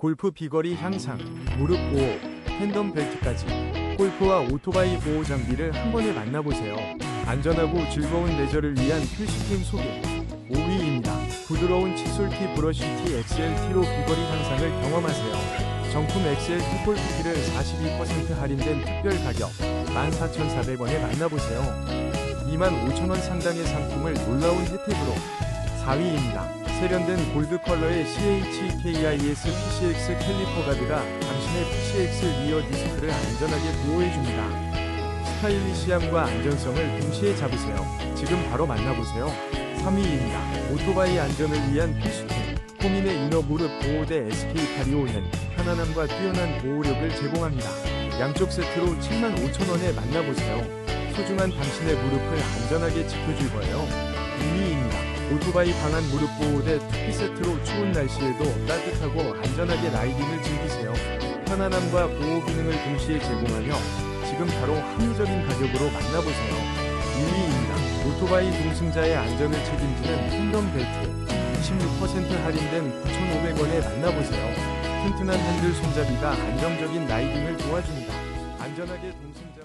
골프 비거리 향상, 무릎 보호, 팬덤 벨트까지 골프와 오토바이 보호 장비를 한 번에 만나보세요. 안전하고 즐거운 레저를 위한 필수템 소개. 5위입니다. 부드러운 칫솔 티 브러쉬 T XLT로 비거리 향상을 경험하세요. 정품 XLT 골프티를 42% 할인된 특별 가격 14,400원에 만나보세요. 25,000원 상당의 상품을 놀라운 혜택으로 4위입니다. 세련된 골드 컬러의 CHKIS PCX 캘리퍼 가드가 당신의 PCX 리어 디스크를 안전하게 보호해줍니다. 스타일리시함과 안전성을 동시에 잡으세요. 지금 바로 만나보세요. 3위입니다. 오토바이 안전을 위한 필수템. 호민의 이너 무릎 보호대 SK825는 편안함과 뛰어난 보호력을 제공합니다. 양쪽 세트로 75,000원에 만나보세요. 소중한 당신의 무릎을 안전하게 지켜줄 거예요. 2위입니다. 오토바이 방한 무릎 보호대 투피 세트로 추운 날씨에도 따뜻하고 안전하게 라이딩을 즐기세요. 편안함과 보호 기능을 동시에 제공하며 지금 바로 합리적인 가격으로 만나보세요. 2위입니다. 오토바이 동승자의 안전을 책임지는 팬덤 벨트 26% 할인된 9,500원에 만나보세요. 튼튼한 핸들 손잡이가 안정적인 라이딩을 도와줍니다. 안전하게 동승자